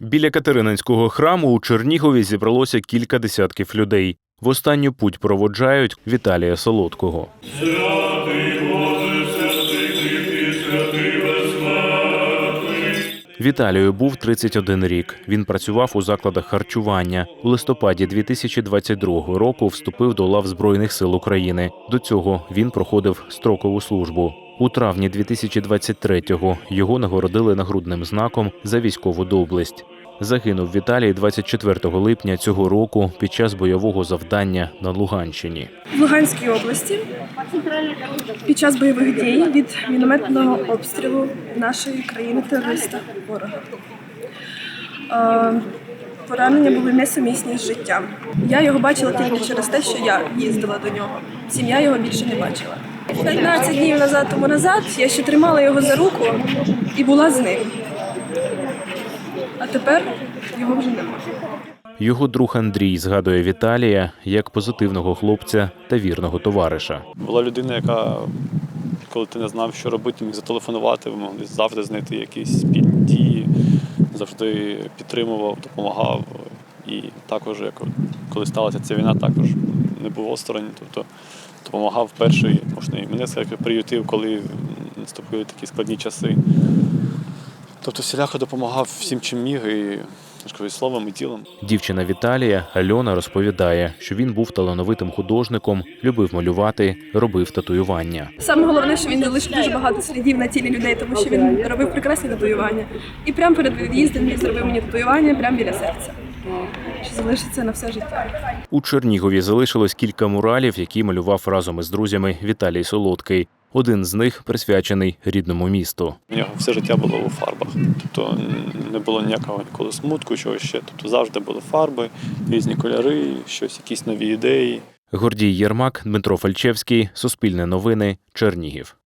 Біля Катерининського храму у Чернігові зібралося кілька десятків людей. В останню путь проводжають Віталія Солодкого. Віталію був 31 рік. Він працював у закладах харчування. У листопаді 2022 року вступив до лав Збройних сил України. До цього він проходив строкову службу. У травні 2023-го його нагородили нагрудним знаком за військову доблесть. Загинув Віталій 24 липня цього року під час бойового завдання на Луганщині. в Луганській області під час бойових дій від мінометного обстрілу нашої країни терориста ворога. Поранення були несумісні з життям. Я його бачила тільки через те, що я їздила до нього. Сім'я його більше не бачила. 15 днів назад тому назад я ще тримала його за руку і була з ним. Тепер його вже немає. Його друг Андрій згадує Віталія як позитивного хлопця та вірного товариша. Була людина, яка, коли ти не знав, що робити, міг зателефонувати, ви могли завжди знайти якісь спільні дії, завжди підтримував, допомагав. І також, як коли сталася ця війна, також не був осторонь, тобто допомагав перший, можна і мене сказати, приютив, коли наступили такі складні часи. Тобто всіляко допомагав всім, чим міг, і я і словом, і тілом. Дівчина Віталія Альона розповідає, що він був талановитим художником, любив малювати, робив татуювання. Саме головне, що він залишив дуже багато слідів на тілі людей, тому що він робив прекрасні татуювання. І прямо перед від'їздом він зробив мені татуювання прямо біля серця. Що залишиться на все життя. У Чернігові залишилось кілька муралів, які малював разом із друзями Віталій Солодкий. Один з них присвячений рідному місту. У нього все життя було у фарбах. Тобто не було ніякого ніколи смутку, чого ще. Тобто завжди були фарби, різні кольори, щось, якісь нові ідеї. Гордій Єрмак, Дмитро Фальчевський, Суспільне новини, Чернігів.